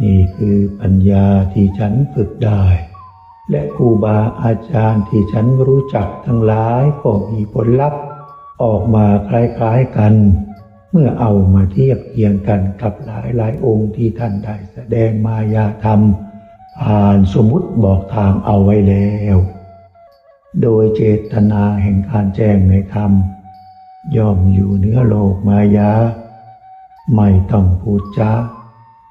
นี่คือปัญญาที่ฉันฝึกได้ และครูบาอาจารย์ที่ฉันรู้จักทั้งหลายก็มีผลลัพธ์ออกมาคล้ายๆกัน เมื่อเอามาเทียบเคียงกันกับหลายหลายๆองค์ที่ท่านได้แสดงมายาธรรม ผ่านสมมุติบอกทางเอาไว้แล้ว โดยเจตนาแห่งการแจ้งในธรรม ย่อมอยู่เหนือโลกมายา ไม่ต้องพูดจา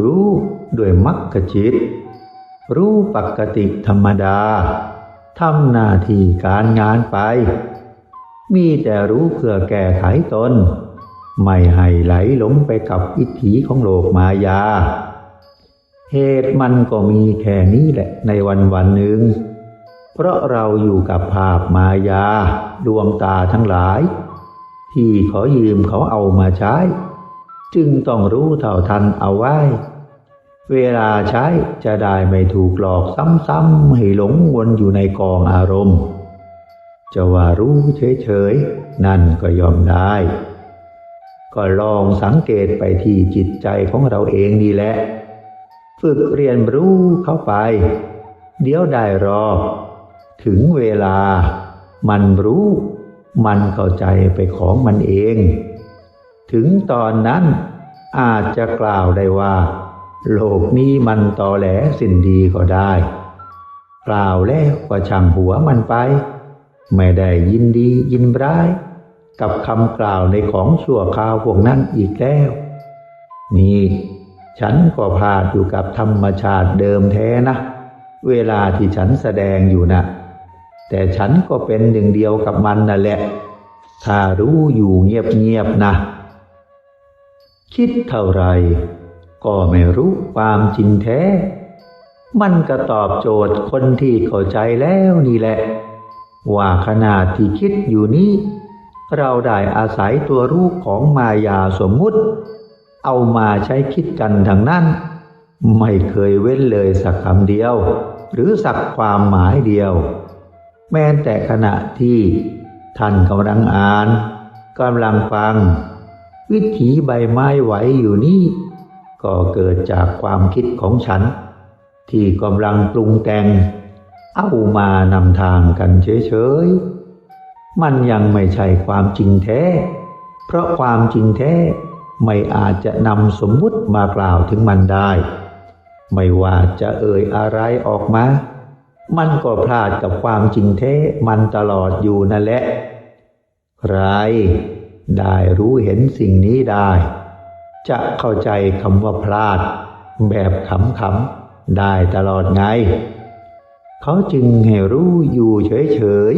รู้ด้วยมรรคจิต รู้ปกติธรรมดาทำหน้าที่การงานไป มีแต่รู้เพื่อแก้ไขตน ไม่ให้ไหลหลงไปกับวิถีของโลกมายา เหตุมันก็มีแค่นี้แหละในวันวันหนึ่ง เพราะเราอยู่กับภาพมายาดวงตาทั้งหลาย ที่ขอยืมเขาเอามาใช้ จึงต้องรู้เท่าทันเอาไว้ เวลาใช้จะได้ไม่ถูกหลอกซ้ำๆให้หลงวนอยู่ในกองอารมณ์ จะว่ารู้เฉยๆ นั่นก็ยอมได้ ก็ลองสังเกตไปที่จิตใจของเราเองนี่แหละ ฝึกเรียนรู้เข้าไป เดี๋ยวได้รอ ถึงเวลา มันรู้ มันเข้าใจไปของมันเอง ถึงตอนนั้นอาจจะกล่าวได้ว่า โลกนี้มันตอแหลสิ้นดีก็ได้ กล่าวแล้วก็ช่างหัวมันไป ไม่ได้ยินดียินร้าย กับคำกล่าวในของชั่วคราวพวกนั้นอีกแล้ว นี่ฉันก็พาดอยู่กับธรรมชาติเดิมแท้นะ เวลาที่ฉันแสดงอยู่นะแต่ฉันก็เป็นหนึ่งเดียวกับมันนั่นแหละ ถ้ารู้อยู่เงียบๆนะ คิดเท่าไรก็ไม่รู้ความจริงแท้ มันก็ตอบโจทย์คนที่เข้าใจแล้วนี่แหละ ว่าขนาดที่คิดอยู่นี้ เราได้อาศัยตัวรูปของมายาสมมุติ เอามาใช้คิดกันทั้งนั้น ไม่เคยเว้นเลยสักคำเดียว หรือสักความหมายเดียว แม้แต่ขณะที่ท่านกำลังอ่านกำลังฟัง วิถีใบไม้ไหวอยู่นี่ก็เกิดจากความคิดของฉัน ที่กำลังปรุงแต่ง เอามานำทางกันเฉยๆ มันยังไม่ใช่ความจริงแท้ เพราะความจริงแท้ไม่อาจจะนำสมมุติมากล่าวถึงมันได้ ไม่ว่าจะเอ่ยอะไรออกมา มันก็พลาดกับความจริงแท้มันตลอดอยู่นั่นแหละ ใคร ได้รู้เห็นสิ่งนี้ได้ จะเข้าใจคำว่าพลาด แบบขำได้ตลอดไง เขาจึงให้รู้อยู่เฉย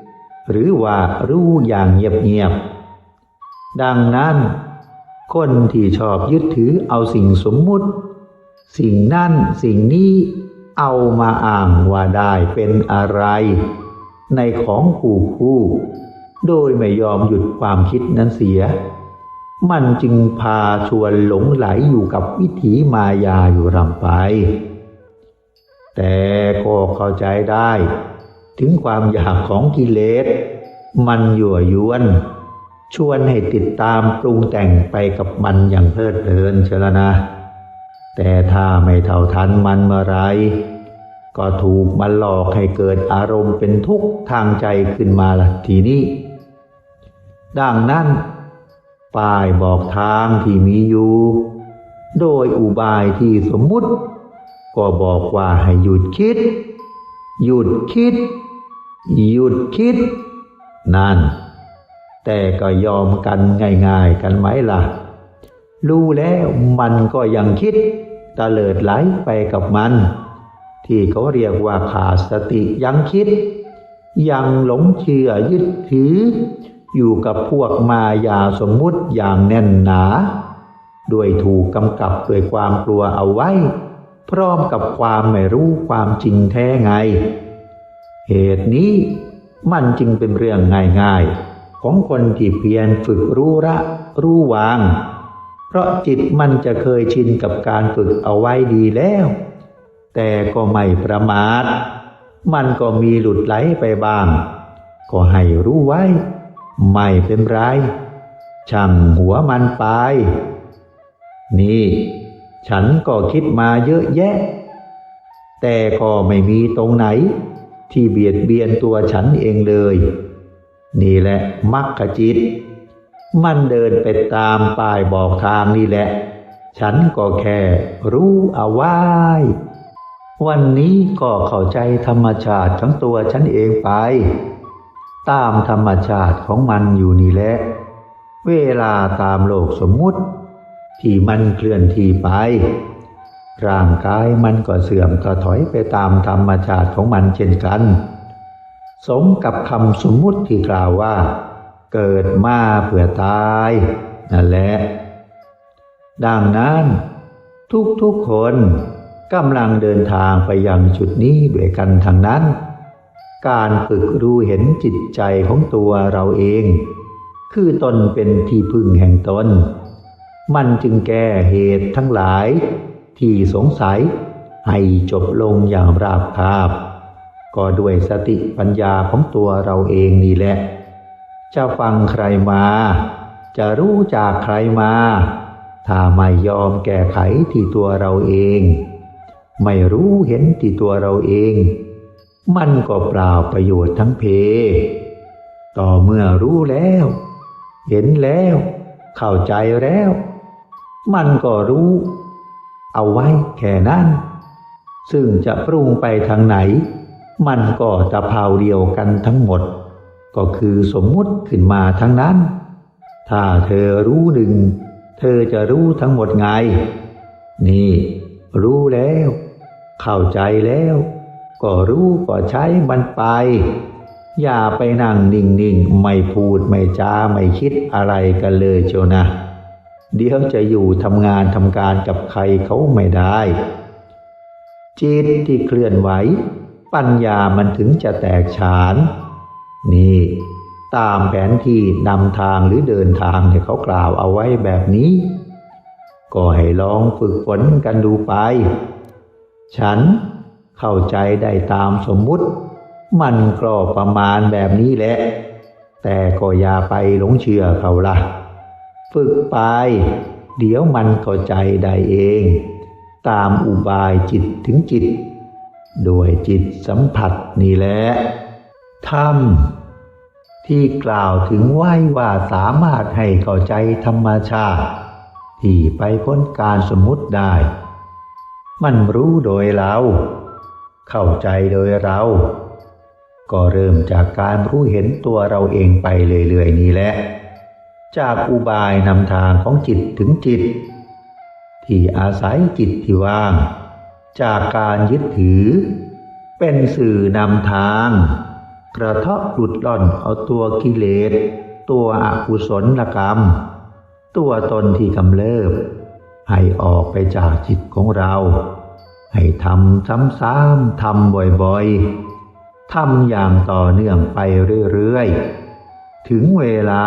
ๆ หรือว่ารู้อย่างเงียบๆ ดังนั้นคนที่ชอบยึดถือเอาสิ่งสมมุติ สิ่งนั่นสิ่งนี้เอามาอ้างว่าได้เป็นอะไร ในของคู่คู่ โดยไม่ยอมหยุดความคิดนั้นเสีย มันจึงพาชวนหลงไหลอยู่กับวิถีมายาอยู่รำไป แต่ก็เข้าใจได้ ถึงความอยากของกิเลส มันยั่วยวน ชวนให้ติดตามปรุงแต่งไปกับมันอย่างเพลิดเพลินเชละนะ แต่ถ้าไม่เท่าทันมันเมื่อไรก็ถูกมันหลอกให้เกิดอารมณ์เป็นทุกข์ทางใจขึ้นมาละทีนี้ ดังนั้นป้ายบอกทางที่มีอยู่ โดยอุบายที่สมมุติ ก็บอกว่าให้หยุดคิด หยุดคิด หยุดคิด นั่น แต่ก็ยอมกันง่ายๆกันไหมล่ะ รู้แล้วมันก็ยังคิดตะเลิดไหลไปกับมัน ที่เขาเรียกว่าขาดสติยังคิด ยังหลงเชื่อยึดถือ อยู่กับพวกมายาสมมุติอย่างแน่นหนา ด้วยถูกกำกับด้วยความกลัวเอาไว้ พร้อมกับความไม่รู้ความจริงแท้ไง เหตุนี้มันจึงเป็นเรื่องง่ายๆ ของคนที่เพียรฝึกรู้ละรู้วาง เพราะจิตมันจะเคยชินกับการฝึกเอาไว้ดีแล้ว แต่ก็ไม่ประมาท มันก็มีหลุดไหลไปบ้าง ก็ให้รู้ไว้ ไม่เป็นไร ช่างหัวมันไป นี่ ฉันก็คิดมาเยอะแยะ แต่ก็ไม่มีตรงไหน ที่เบียดเบียนตัวฉันเองเลย นี่แหละมักขจิต มันเดินไปตามป้ายบอกทางนี่แหละ ฉันก็แค่รู้เอาไว้วันนี้ก็เข้าใจธรรมชาติของตัวฉันเองไป ตามธรรมชาติของมันอยู่นี่แหละ เวลาตามโลกสมมุติ ที่มันเคลื่อนที่ไป ร่างกายมันก็เสื่อมก็ถอยไปตามธรรมชาติของมันเช่นกัน สมกับคำสมมุติที่กล่าวว่า เกิดมาเพื่อตายนั่นแหละ ดังนั้น ทุกๆคนกำลังเดินทางไปยังจุดนี้ด้วยกันทางนั้น การฝึกรู้เห็นจิตใจของตัวเราเอง คือตนเป็นที่พึ่งแห่งตน มันจึงแก้เหตุทั้งหลาย ที่สงสัยให้จบลงอย่างราบคาบ ก็ด้วยสติปัญญาของตัวเราเองนี่แหละ จะฟังใครมา จะรู้จากใครมา ถ้าไม่ยอมแก้ไขที่ตัวเราเอง ไม่รู้เห็นที่ตัวเราเอง มันก็เปล่าประโยชน์ทั้งเพ ต่อเมื่อรู้แล้ว เห็นแล้ว เข้าใจแล้ว มันก็รู้ เอาไว้แค่นั้น ซึ่งจะปรุงไปทางไหน มันก็ตะเภาเดียวกันทั้งหมด ก็คือสมมุติขึ้นมาทั้งนั้น ถ้าเธอรู้หนึ่ง เธอจะรู้ทั้งหมดไง นี่ รู้แล้ว เข้าใจแล้ว ก็รู้ก็ใช้มันไป อย่าไปนั่งนิ่งๆ ไม่พูดไม่จาไม่คิดอะไรกันเลยเชียวนะ เดี๋ยวจะอยู่ทำงานทำการกับใครเขาไม่ได้ จิตที่เคลื่อนไหว ปัญญามันถึงจะแตกฉาน นี่ ตามแผนที่นำทางหรือเดินทางเนี่ยเขากล่าวเอาไว้แบบนี้ ก็ให้ลองฝึกฝนกันดูไป ฉัน เข้าใจได้ตามสมมุติ มันก็ประมาณแบบนี้แหละ แต่ก็อย่าไปหลงเชื่อเขาละฝึกไป เดี๋ยวมันเข้าใจได้เอง ตามอุบายจิตถึงจิต โดยจิตสัมผัสนี่แหละธรรมที่กล่าวถึงไว้ว่าสามารถให้เข้าใจธรรมชาติ ที่ไปพ้นการสมมุติได้ มันรู้โดยเรา เข้าใจโดยเรา ก็เริ่มจากการรู้เห็นตัวเราเองไปเรื่อยๆนี่แหละ จากอุบายนำทางของจิตถึงจิต ที่อาศัยจิตที่ว่าง จากการยึดถือ เป็นสื่อนำทาง กระเทาะหลุดล่อนเอาตัวกิเลส ตัวอกุศลกรรม ตัวตนที่กำเริบให้ออกไปจากจิตของเรา ให้ทำซ้ำๆทำบ่อยๆทำอย่างต่อเนื่องไปเรื่อยๆ ถึงเวลา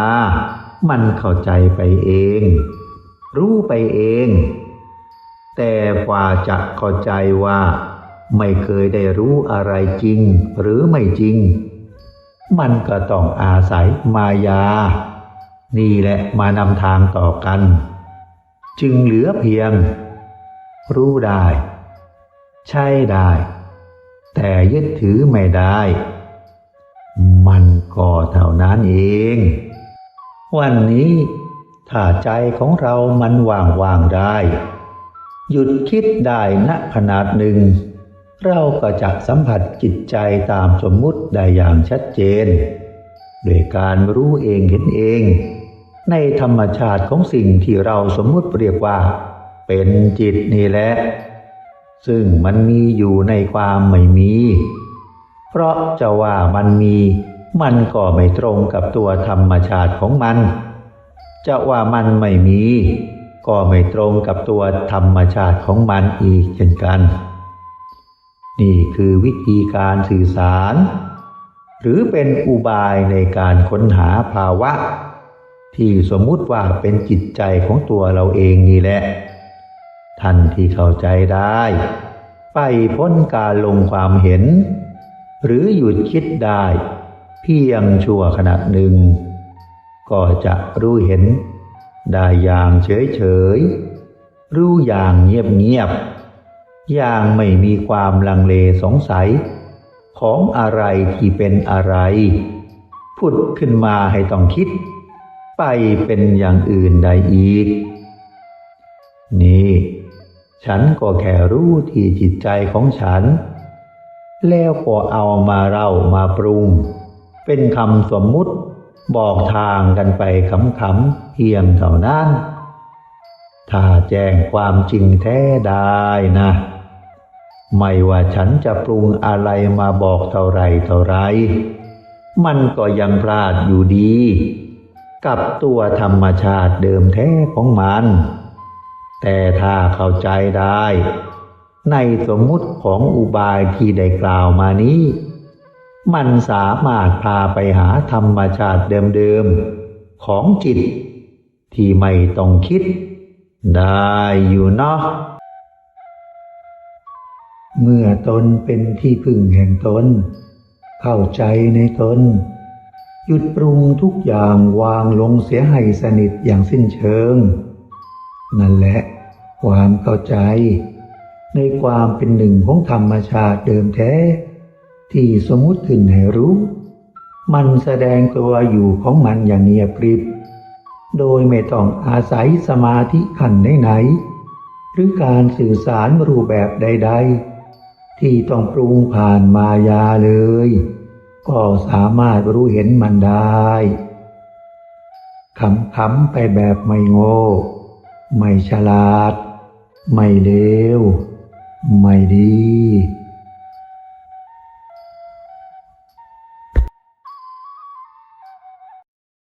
มันเข้าใจไปเอง รู้ไปเอง แต่กว่าจะเข้าใจว่า ไม่เคยได้รู้อะไรจริงหรือไม่จริง มันก็ต้องอาศัยมายา นี่แหละมานำทางต่อกัน จึงเหลือเพียง รู้ได้ ใช่ได้ แต่ยึดถือไม่ได้ มันก็เท่านั้นเอง วันนี้ถ้าใจของเรามันว่างๆได้ หยุดคิดได้ณขนาดหนึ่ง เราก็จะสัมผัสจิตใจตามสมมุติได้อย่างชัดเจน โดยการรู้เองเห็นเอง ในธรรมชาติของสิ่งที่เราสมมุติเรียกว่า เป็นจิตนี่แหละ ซึ่งมันมีอยู่ในความไม่มี เพราะจะว่ามันมีมันก็ไม่ตรงกับตัวธรรมชาติของมัน จะว่ามันไม่มี ก็ไม่ตรงกับตัวธรรมชาติของมันอีกเช่นกัน นี่คือวิธีการสื่อสาร หรือเป็นอุบายในการค้นหาภาวะ ที่สมมุติว่าเป็นจิตใจของตัวเราเองนี่แหละ ท่านที่เข้าใจได้ ไปพ้นการลงความเห็น หรือหยุดคิดได้ เพียงชั่วขณะหนึ่ง ก็จะรู้เห็น ได้อย่างเฉยเฉยรู้อย่างเงียบเงียบอย่างไม่มีความลังเลสงสัย ของอะไรที่เป็นอะไรพุดขึ้นมาให้ต้องคิด ไปเป็นอย่างอื่นได้อีก นี่ ฉันก็แค่รู้ที่จิตใจของฉัน แล้วก็เอามาเล่ามาปรุง เป็นคำสมมุติบอกทางกันไปขำๆเพียงเท่านั้น ถ้าแจ้งความจริงแท้ได้นะ ไม่ว่าฉันจะปรุงอะไรมาบอกเท่าไรเท่าไร มันก็ยังพลาดอยู่ดี กับตัวธรรมชาติเดิมแท้ของมัน แต่ถ้าเข้าใจได้ ในสมมุติของอุบายที่ได้กล่าวมานี้ มันสามารถพาไปหาธรรมชาติเดิมๆ ของจิต ที่ไม่ต้องคิด ได้อยู่เนาะเมื่อตนเป็นที่พึ่งแห่งตน เข้าใจในตน หยุดปรุงทุกอย่างวางลงเสียให้สนิทอย่างสิ้นเชิง นั่นแหละ ความเข้าใจ ในความเป็นหนึ่งของธรรมชาติเดิมแท้ ที่สมมุติขึ้นให้รู้ มันแสดงตัวอยู่ของมันอย่างเงียบกริบ โดยไม่ต้องอาศัยสมาธิขั้นไหนๆหรือการสื่อสารรูปแบบใด ๆ ที่ต้องปรุงผ่านมายาเลย ก็สามารถรู้เห็นมันได้ขำๆไปแบบไม่โง่ ไม่ฉลาด ไม่เลว ไม่ดี